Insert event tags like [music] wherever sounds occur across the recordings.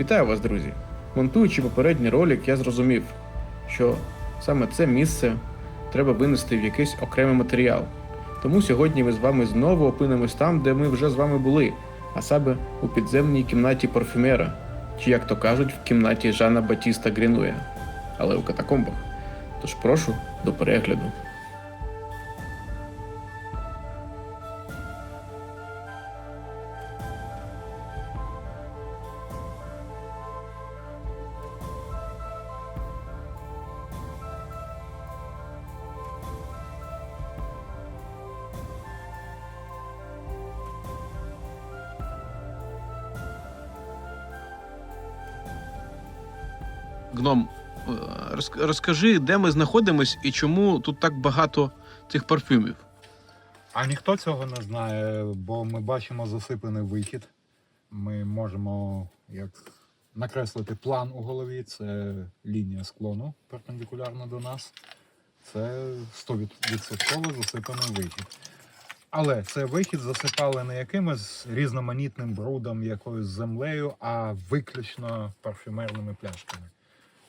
Вітаю вас, друзі! Монтуючи попередній ролик, я зрозумів, що саме це місце треба винести в якийсь окремий матеріал. Тому сьогодні ми з вами знову опинимось там, де ми вже з вами були, а саме у підземній кімнаті парфюмера, чи як то кажуть, в кімнаті Жана Батіста Грінуя, але у катакомбах. Тож прошу до перегляду. Гном, е, розкажи, де ми знаходимось і чому тут так багато цих парфюмів. А ніхто цього не знає, бо ми бачимо засипаний вихід. Ми можемо як накреслити план у голові. Це лінія склону перпендикулярна до нас. Це 100% засипаний вихід. Але цей вихід засипали не якимось різноманітним брудом, якоюсь землею, а виключно парфюмерними пляшками.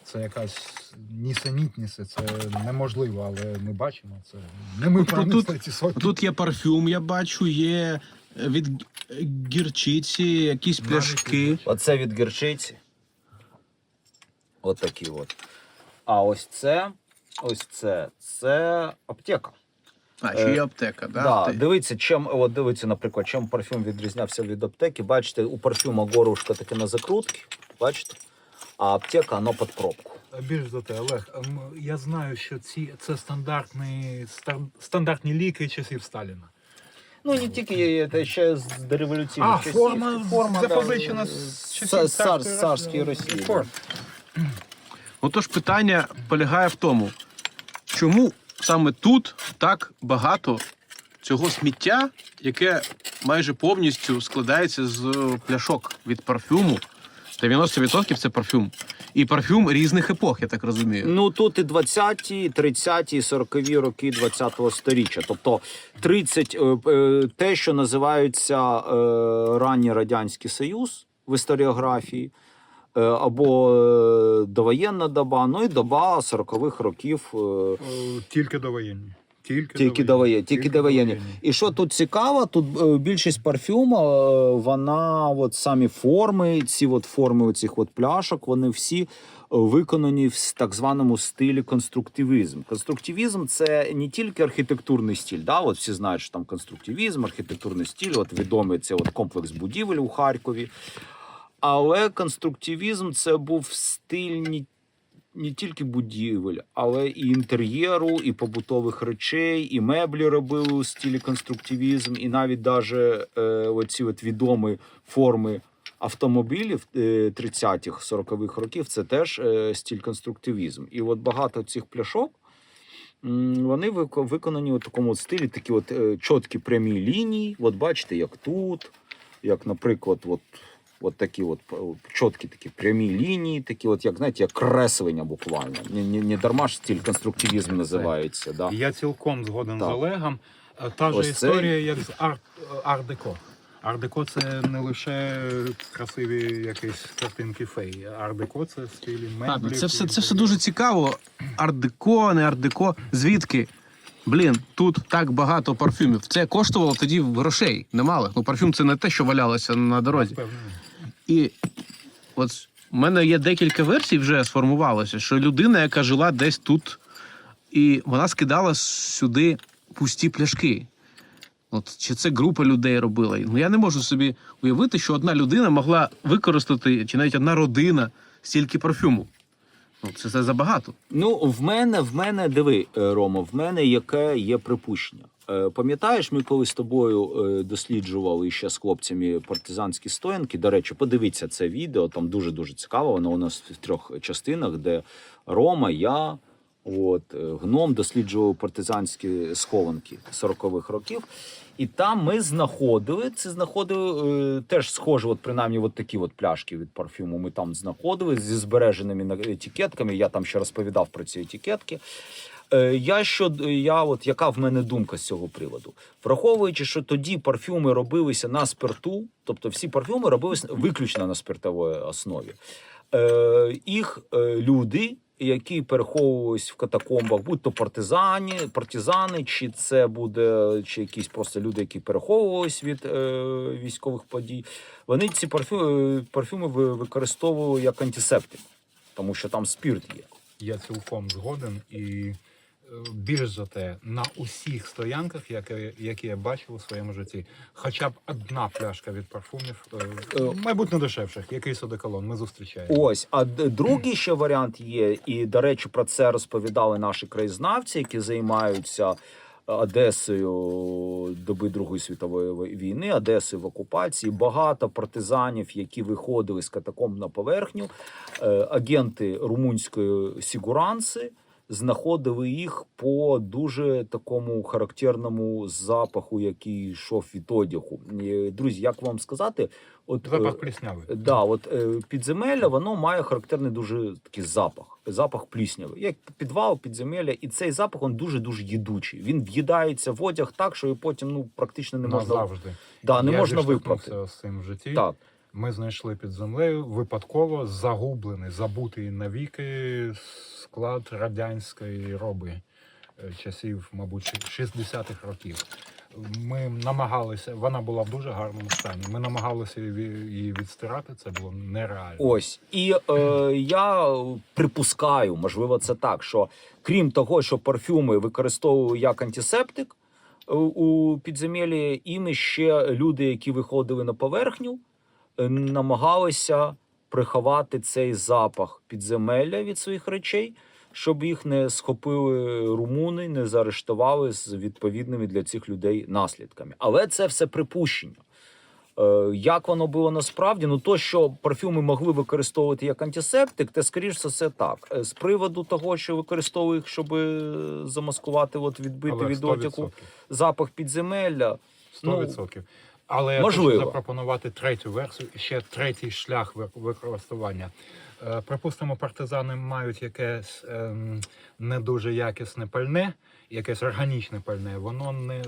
Це якась нісенітність, це неможливо, але ми бачимо це. Не ми тут- пронесли ці сотні. Тут є парфюм, я бачу, є е, від гірчиці, якісь пляшки. Оце від гірчиці. От от. А ось це, ось це, це аптека. А, ще є аптека, да? Да, Ти- дивіться, чим, от дивіться, наприклад, чим парфюм відрізнявся від аптеки. Бачите, у парфюма горлышко таке на закрутки, бачите? А аптека воно під пробку. Більш за те, Олег, ем, я знаю, що ці це стандартні стандартні ліки часів Сталіна. Ну, не тільки це ще з дореволюційних А, часів. форма запозичена з часів царської цар- царської Росії. Форм. Отож, питання полягає в тому, чому саме тут так багато цього сміття, яке майже повністю складається з пляшок від парфюму. 90% це парфюм. І парфюм різних епох, я так розумію. Ну тут і 20-ті, 30-ті, 40-ві роки 20-го сторіччя. Тобто 30, е, е, те, що називається е, ранній радянський союз в історіографії, або довоєнна доба, ну і доба 40-х років. Тільки довоєнні. Тільки, тільки довоєнні. Тільки довоєнні. І що тут цікаво, тут е, більшість парфюму, е, вона от самі форми, ці от форми оцих от пляшок, вони всі е, виконані в так званому стилі конструктивізм. Конструктивізм це не тільки архітектурний стиль. Да? От всі знають, що там конструктивізм, архітектурний стиль, от відомий це от комплекс будівель у Харкові. Але конструктивізм це був стиль не тільки будівель, але і інтер'єру, і побутових речей, і меблі робили у стилі конструктивізм, і навіть даже е, оці от відомі форми автомобілів е, 30-х, 40-х років це теж е, стиль конструктивізм. І от багато цих пляшок. Вони виконані у такому стилі, такі от е, чіткі прямі лінії. От бачите, як тут, як, наприклад, от, от такі от чіткі такі прямі лінії, такі, от, як знаєте, як креслення буквально. Не, не, не дарма ж стиль конструктивізм називається. Да? Я цілком згоден Так. з Олегом. Е, Та ж Ось історія, як з арт, арт-деко. Арт-деко це не лише красиві якісь картинки фей. Арт-деко це стилі А, ну меблі. це все, це все дуже цікаво. Ардеко, не ардеко. Звідки? Блін, тут так багато парфюмів. Це коштувало тоді грошей, немало. Ну, парфюм це не те, що валялося на дорозі. І от у мене є декілька версій вже сформувалося, що людина, яка жила десь тут, і вона скидала сюди пусті пляшки. От чи це група людей робила? Ну я не можу собі уявити, що одна людина могла використати, чи навіть одна родина стільки парфюму. Ну, це, це забагато. Ну, в мене, в мене, диви, е, Рома, в мене яке є припущення. Е, Пам'ятаєш, ми коли з тобою е, досліджували ще з хлопцями партизанські стоянки. До речі, подивіться це відео, там дуже дуже цікаво. Воно у нас в трьох частинах, де Рома, я, от, е, гном досліджував партизанські схованки 40-х років. І там ми знаходили, це знаходили е, теж схоже, от принаймні, от такі от пляшки від парфюму. Ми там знаходили зі збереженими етикетками. Я там ще розповідав про ці етикетки. Е, Я що я, от яка в мене думка з цього приводу? Враховуючи, що тоді парфюми робилися на спирту, тобто всі парфюми робилися виключно на спиртовій основі. Е, їх е, люди, які переховувались в катакомбах, будь то партизані, партизани, чи це буде чи якісь просто люди, які переховувались від е, військових подій, вони ці парфюми, парфюми ви- використовували як антисептик, тому що там спірт є. Я цілком згоден і е, більш за те, на усіх стоянках, які, які я бачив у своєму житті, хоча б одна пляшка від парфумів, е, Е, мабуть, не дешевших, якийсь одеколон, ми зустрічаємо. Ось, а другий ще варіант є, і до речі, про це розповідали наші краєзнавці, які займаються Одесою доби Другої світової війни, Одесою в окупації. Багато партизанів, які виходили з катакомб на поверхню, е, агенти румунської сігуранси. Знаходили їх по дуже такому характерному запаху, який йшов від одягу. Друзі, як вам сказати, от Запах е, плісняви. Да, от е, підземелля воно має характерний дуже такий запах, запах плісняви. Як підвал, підземелля, і цей запах він дуже дуже їдучий. Він в'їдається в одяг так, що і потім ну практично не можна Назавжди. да, не я можна випрати. з цим в житті. Так, Ми знайшли під землею випадково загублений, забутий навіки склад радянської роби е, часів, мабуть, 60-х років. Ми намагалися, вона була в дуже гарному стані. Ми намагалися її відстирати. Це було нереально. ось і е, я припускаю, можливо, це так, що крім того, що парфюми використовували як антисептик е, у підземеллі, іми ще люди, які виходили на поверхню, намагалися приховати цей запах підземелля від своїх речей, щоб їх не схопили румуни, не заарештували з відповідними для цих людей наслідками. Але це все припущення. Е, Як воно було насправді? Ну то, що парфюми могли використовувати як антисептик, те скоріш за все так. Е, З приводу того, що використовують їх, щоб е, замаскувати, от відбити від отяку запах підземелля. 100%. Але я можливо. хочу запропонувати третю версію, ще третій шлях ви- використання. Е, Припустимо, партизани мають якесь ем, не дуже якісне пальне, якесь органічне пальне. Воно не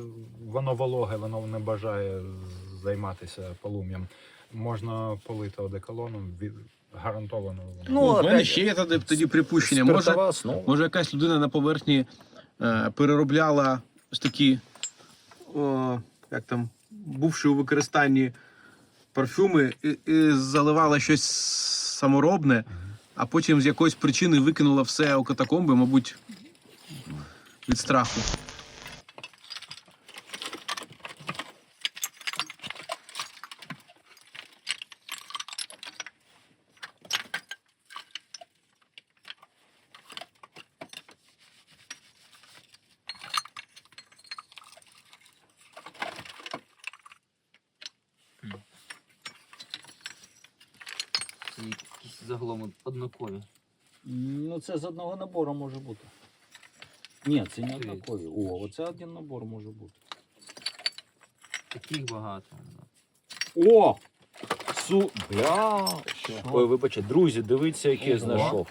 воно вологе, воно не бажає займатися полум'ям. Можна полити одеколоном, від- гарантовано. воно. Ну, У мене опять ще є тоді, тоді припущення. Може, може якась людина на поверхні е, переробляла ось такі, о, як там, бувши у використанні парфюми, і, і заливала щось саморобне, а потім з якоїсь причини викинула все у катакомби, мабуть, від страху. Це якісь загалом однакові. Ну, це з одного набору може бути. Ні, це не Дивіться. однакові. О, оце один набор може бути. Таких багато. О! Су. Бля. Ой, вибачте, друзі, дивіться, який я знайшов.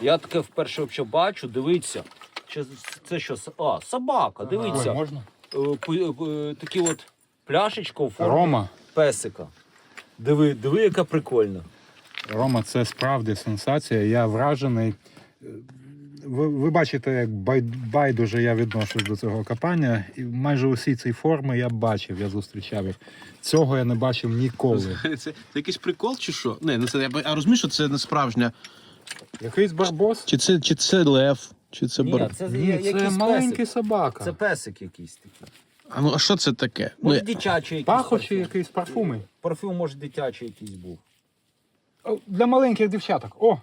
Я таке вперше взагалі бачу, дивіться. Чи це що? с- А, собака, Ой, можна? Е, пу- е, Такі от пляшечка у формі Рома. песика. Диви, диви, яка прикольна. Рома, це справді сенсація. Я вражений. Ви, ви бачите, як байдуже я відношусь до цього копання. І майже усі ці форми я бачив, я зустрічав їх. Цього я не бачив ніколи. Це, це якийсь прикол чи що? Не, ну це я а розумієш, що це не справжня. Якийсь барбос? Чи це, чи це лев, чи це бар... це, Ні, це маленький собака. Це песик якийсь такий. А ну а що це таке? Ну, Може, я- дитячий якийсь. Парфюм. якісь парфуми. Парфюм, може, дитячий якийсь був. Для маленьких дівчаток. О,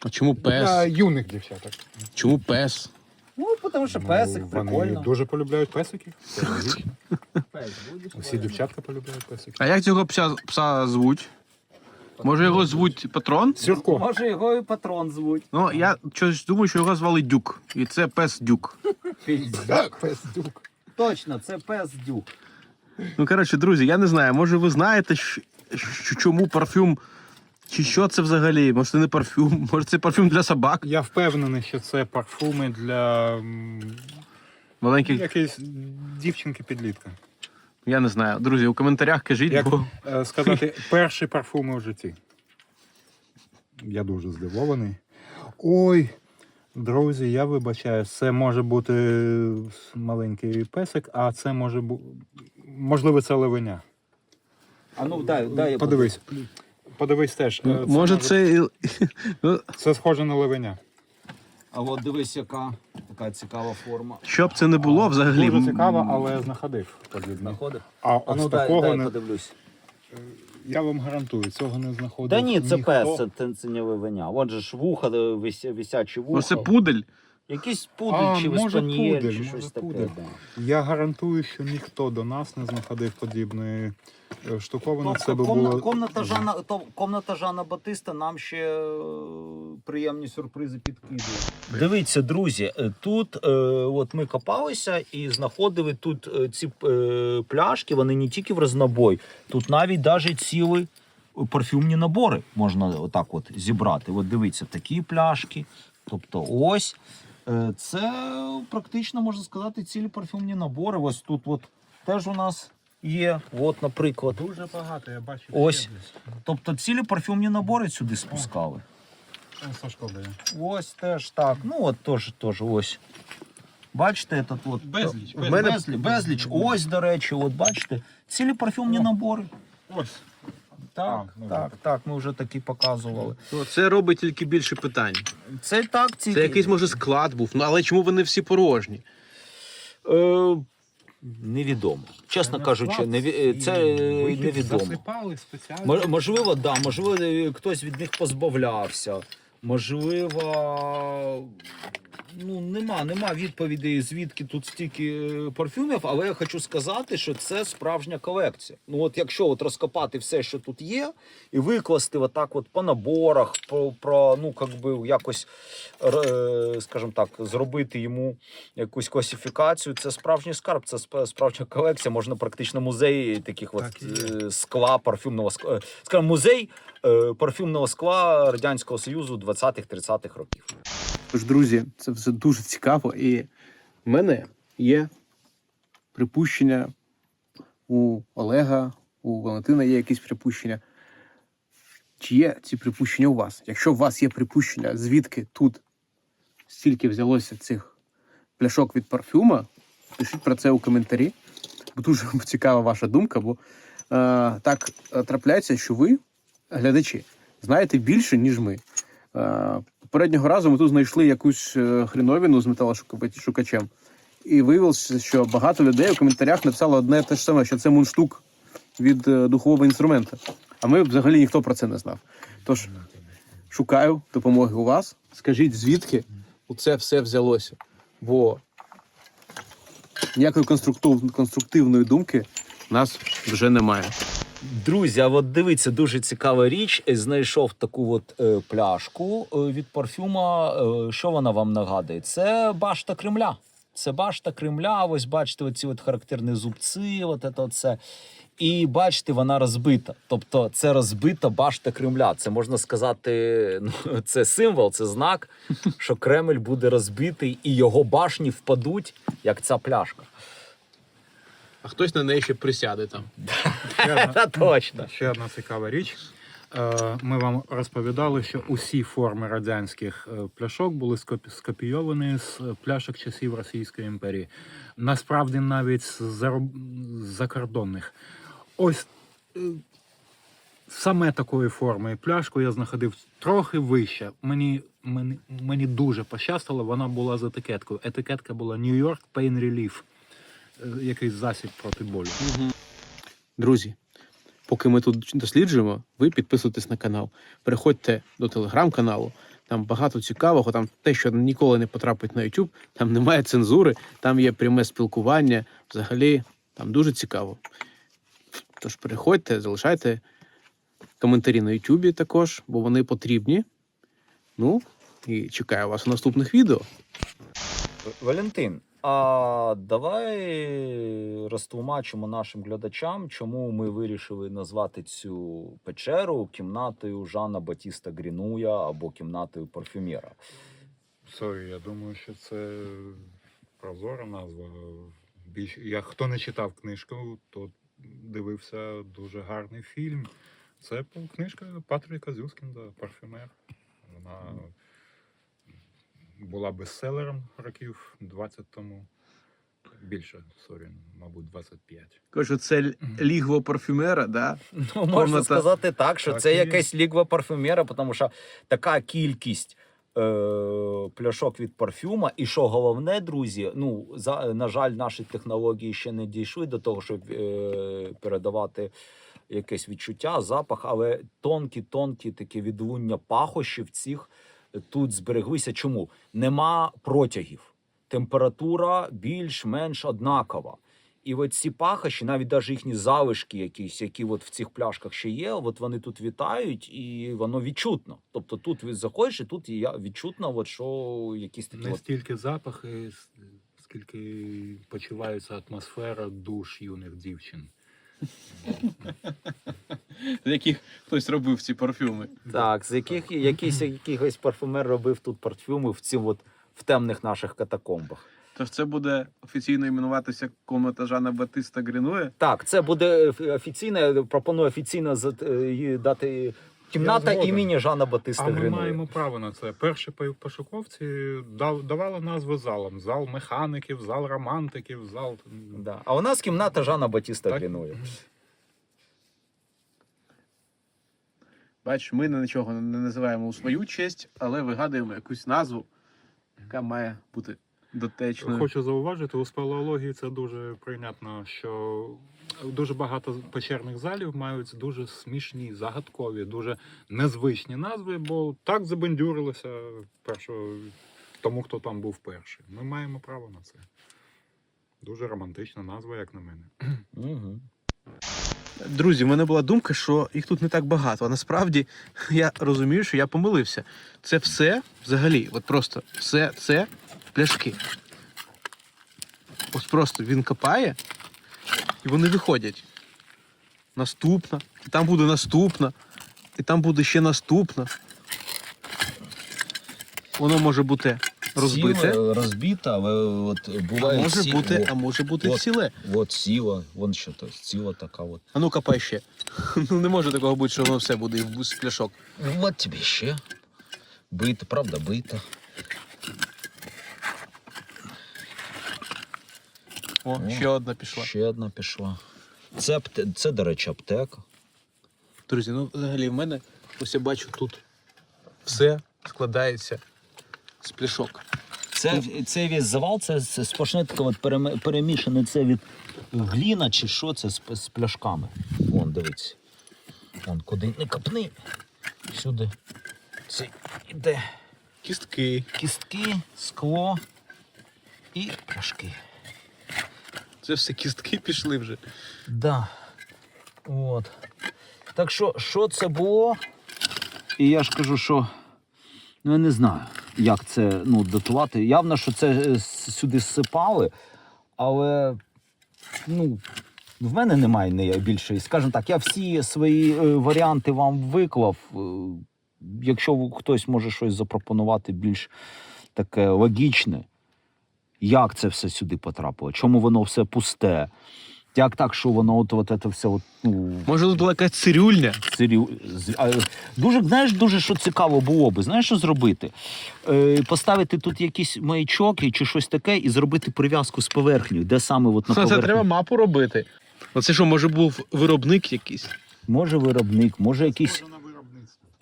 а чому для пес? юних дівчаток. Чому пес? Ну, тому що песик, Ну, Вони прикольно. дуже полюбляють песиків. Це. Пес? Усі дівчатка полюбляють песиків. А як цього пса, пса звуть? Може його звуть патрон? Сірко. Може, його і патрон звуть. Ну, я щось думаю, що його звали Дюк. І це пес Дюк. Пес-дюк. Точно, це пес дюк. Ну, коротше, друзі, я не знаю, може ви знаєте, чому парфюм Чи що це взагалі? Може, це не парфюм, [laughs] може це парфюм для собак? Я впевнений, що це парфуми для м, Маленьких, якоїсь дівчинки-підлітка. я не знаю. Друзі, у коментарях кажіть, Як бо е, сказати, [laughs] перші парфуми в житті. Я дуже здивований. Ой, друзі, я вибачаю, це може бути маленький песик, а це може бути. Можливо, це левеня. А ну дай, дай я Подивись. Подивись теж. е, Ну, може це. [laughs] Ну, Це схоже на левеня. А от дивись, яка така цікава форма. Що б це не було взагалі. Дуже цікаво, але знаходив подібне. Знаходив? А ось ну дай, такого дай не... подивлюсь. я вам гарантую, цього не знаходив. Та ні, це ніхто. пес, це, це, це не вивиня. От же ж вуха, е, вися, висячі вуха. Ось це пудель. Якийсь пудель А, чи може, веспанієль, пудель, чи може, щось таке. пудель. Да. Я гарантую, що ніхто до нас не знаходив подібної е, штуковини. Це би Тобто комна, було комната, Жана, то, комната Жана Батиста нам ще е, приємні сюрпризи підкидує. Дивіться, друзі, е, тут е, от ми копалися і знаходили тут е, ці е, пляшки, вони не тільки в рознобой, тут навіть даже цілі парфюмні набори можна отак от зібрати. От дивіться, такі пляшки. Тобто ось. Е, Це практично можна сказати цілі парфюмні набори. Ось тут от теж у нас є. От, наприклад. дуже багато. Я бачу. Ось. Тобто цілі парфюмні набори сюди спускали. Сашко дає. Ось теж так. Ну от теж, теж ось. Бачите, этот от Безліч, безліч, безліч, безліч. Ось, до речі, от бачите, цілі парфюмні набори. Ось. Так, А, ну, так, так. Ми вже такі показували. Ну, це робить тільки більше питань. Це так, ці Це якийсь може склад був. Ну але чому вони всі порожні? Е, невідомо. Чесно кажучи, неві... е, це е, невідомо. Засипали спеціально. Можливо, да, можливо, е, хтось від них позбавлявся. Можливо, ну нема, нема відповідей, звідки тут стільки е, парфюмів, але я хочу сказати, що це справжня колекція. Ну, от якщо от розкопати все, що тут є, і викласти отак от по наборах, про, про ну як би якось, е, скажімо так, зробити йому якусь класифікацію, це справжній скарб, це справжня колекція. Можна практично музей таких Так є. е, скла, парфюмного скла. Скажімо, музей парфюмного скла Радянського Союзу 20-30-х років. Тож, друзі, це все дуже цікаво. І в мене є припущення у Олега, у Валентина є якісь припущення. Чи є ці припущення у вас? Якщо у вас є припущення, звідки тут стільки взялося цих пляшок від парфюма, пишіть про це у коментарі. Бо дуже [laughs] цікава ваша думка, бо е, так е, трапляється, що ви, глядачі, знаєте більше, ніж ми. Е, Попереднього разу ми тут знайшли якусь е, хреновіну з металошукачем. І виявилося, що багато людей у коментарях написало одне те ж саме, що це мундштук від е, духового інструмента. А ми взагалі ніхто про це не знав. Тож шукаю допомоги у вас. Скажіть, звідки це все взялося? Бо ніякої конструктив- конструктивної думки нас вже немає. Друзі, а от дивіться, дуже цікава річ. Знайшов таку от е, пляшку е, від парфюма. Е, що вона вам нагадує? Це башта Кремля. Це башта Кремля. Ось бачите, оці от характерні зубці, от це. І бачите, вона розбита. Тобто, це розбита башта Кремля. Це можна сказати, [laughs] ну, це символ, це знак, що Кремль буде розбитий і його башні впадуть, як ця пляшка. А хтось на неї ще присяде там. Ще одна, [laughs] Точно. ще одна цікава річ. Е, Ми вам розповідали, що усі форми радянських е, пляшок були скопійовані з е, пляшок часів Російської імперії. Насправді навіть з зароб- закордонних. Ось саме такої форми пляшку я знаходив трохи вище. Мені, мені, мені дуже пощастило, вона була з етикеткою. Етикетка була New York Pain Relief, якийсь засіб проти болю. Друзі, поки ми тут досліджуємо, ви підписуйтесь на канал. Переходьте до телеграм-каналу. Там багато цікавого, там те, що ніколи не потрапить на YouTube, там немає цензури, там є пряме спілкування. Взагалі, там дуже цікаво. Тож переходьте, залишайте коментарі на YouTube також, бо вони потрібні. Ну, і чекаю вас у наступних відео. Валентин, А давай розтлумачимо нашим глядачам, чому ми вирішили назвати цю печеру кімнатою Жана Батіста Грінуя або кімнатою парфюмера. Сорі, я думаю, що це прозора назва. Більш... Я хто не читав книжку, то дивився дуже гарний фільм. Це книжка Патріка Зюскінда, парфюмер. Вона була бестселером років 20 тому. Більше, сорі, мабуть, 25. Кажу, це лігво парфюмера, да? Ну, можна Комната. сказати так, що Так це і є. якась лігва парфюмера, тому що така кількість е, пляшок від парфюма, і що головне, друзі, ну за на жаль, наші технології ще не дійшли до того, щоб е, передавати якесь відчуття, запах, але тонкі, тонкі такі відлуння пахощів цих тут збереглися. Чому нема протягів? Температура більш-менш однакова. І от ці пахощі, навіть навіть їхні залишки, якісь, які от в цих пляшках ще є, от вони тут вітають, і воно відчутно. Тобто тут ви заходиш, і тут я відчутно, от що якісь такі. Не От... стільки запахи, скільки почувається атмосфера душ юних дівчин. З яких хтось робив ці парфюми. Так, з яких якийсь якийсь парфюмер робив тут парфюми в ці от в темних наших катакомбах. Тож це буде офіційно іменуватися комната Жана Батиста Грінує. Так, це буде офіційно. Пропоную офіційно е, дати кімната згоден. імені Жана Батиста А ми Гринуя. маємо право на це. Перші пошуковці дав, давали назви залам: зал механіків, зал романтиків, зал. Да. А у нас кімната Жана Батіста Так. Бачиш, ми нічого не називаємо у свою честь, але вигадуємо якусь назву, яка має бути дотечною. Хочу зауважити, у спелеології це дуже прийнятно, що дуже багато печерних залів мають дуже смішні, загадкові, дуже незвичні назви, бо так забендюрилося першого тому, хто там був перший. Ми маємо право на це. Дуже романтична назва, як на мене. Угу. Друзі, в мене була думка, що їх тут не так багато. А насправді я розумію, що я помилився. Це все взагалі, от просто все це пляшки. Ось просто він копає, і вони виходять. Наступна, і там буде наступна, і там буде ще наступна. Воно може бути розбите, розбите, але от а буває може бути, а може бути от. ціле. от сіла, вон що то, ціла така от. А ну копай ще. [laughs] Ну не може такого бути, що воно все буде і з пляшок. От тобі ще. Бита, правда, бита. О, О, ще одна пішла. Ще одна пішла. Це, це, до речі, аптека. Друзі, ну взагалі в мене ось я бачу тут все складається з пляшок. Це, це весь завал, це, сплошне таке от перемішане це від гліна чи що це з, з пляшками. Вон, дивіться. Вон, куди не копни. Сюди. Це іде Кістки. кістки, скло і пляшки. Це все кістки пішли вже. Да. От. Так що, що це було? І я ж кажу, що ну, я не знаю, як це ну, датувати. Явно, що це е, сюди зсипали, але ну, в мене немає найбільшої. Скажімо так, я всі свої е, варіанти вам виклав. Е, Якщо хтось може щось запропонувати більш таке логічне, як це все сюди потрапило, чому воно все пусте. Як так, що воно от, от це все от, ну, Може, тут була якась цирюльня? А, Дуже, знаєш, дуже що цікаво було би, знаєш, що зробити? Е, поставити тут якісь маячок чи щось таке і зробити прив'язку з поверхнею, де саме от на Це треба мапу робити. Оце що, може, був виробник якийсь? Може виробник, може якийсь. Може.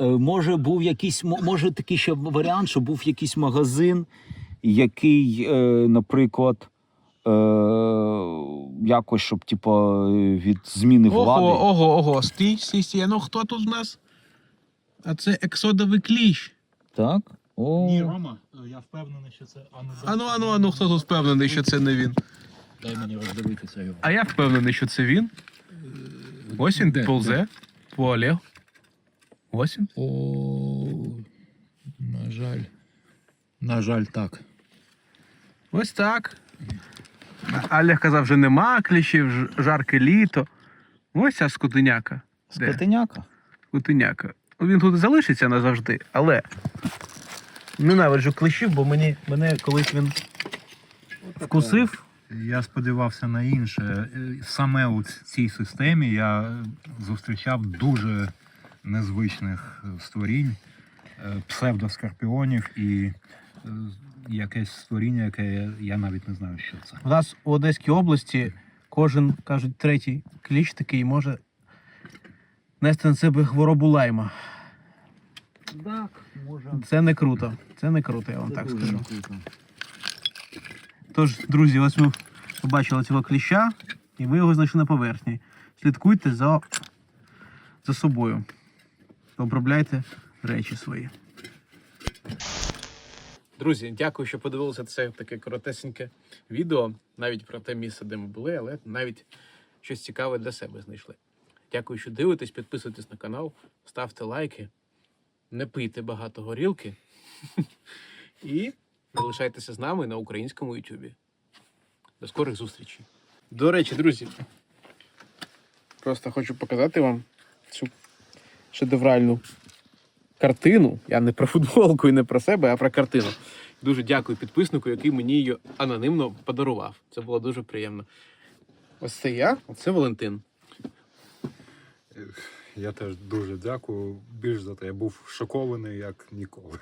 Е, Може, був якийсь, може такий ще варіант, що був якийсь магазин, який, е, наприклад, е, якось, щоб типу, від зміни влади. Ого, ого, ого. Стій, стій, стій. Ну хто тут в нас? А це ексодовий кліщ. Так? О, Ні, Рома, я впевнений, що це. Ану, Ану, ану, ану, хто тут впевнений, що це не він? Дай мені роздивитися його. А я впевнений, що це він. Ось він Де? ползе по Олегу. Ось він. О, на жаль. На жаль, так. Ось так. Олег казав, вже нема кліщів, жарке літо. Ось ця скотиняка. Де? Скотиняка. Скотиняка. Він тут залишиться назавжди, але ненавиджу кліщів, бо мені, мене колись він вкусив. Я сподівався на інше. Саме у цій системі я зустрічав дуже незвичних створінь, е, псевдоскорпіонів і якесь створіння, яке я, я навіть не знаю, що це. У нас у Одеській області кожен, кажуть, третій кліщ такий може нести на себе хворобу лайма. Так, може. Це не круто. Це не круто, я вам так скажу. Тож, друзі, ось ми побачили цього кліща, і ви його знайшли на поверхні. Слідкуйте за, за собою. Обробляйте речі свої. Друзі, дякую, що подивилися це таке коротесеньке відео. Навіть про те місце, де ми були, але навіть щось цікаве для себе знайшли. Дякую, що дивитесь, підписуйтесь на канал, ставте лайки, не пийте багато горілки. [laughs] І залишайтеся з нами на українському Ютубі. До скорих зустрічей. До речі, друзі. Просто хочу показати вам цю шедевральну картину. Я не про футболку і не про себе, а про картину. Дуже дякую підписнику, який мені її анонимно подарував. Це було дуже приємно. Ось це я, а це Валентин. Я теж дуже дякую. Більш за те, я був шокований як ніколи.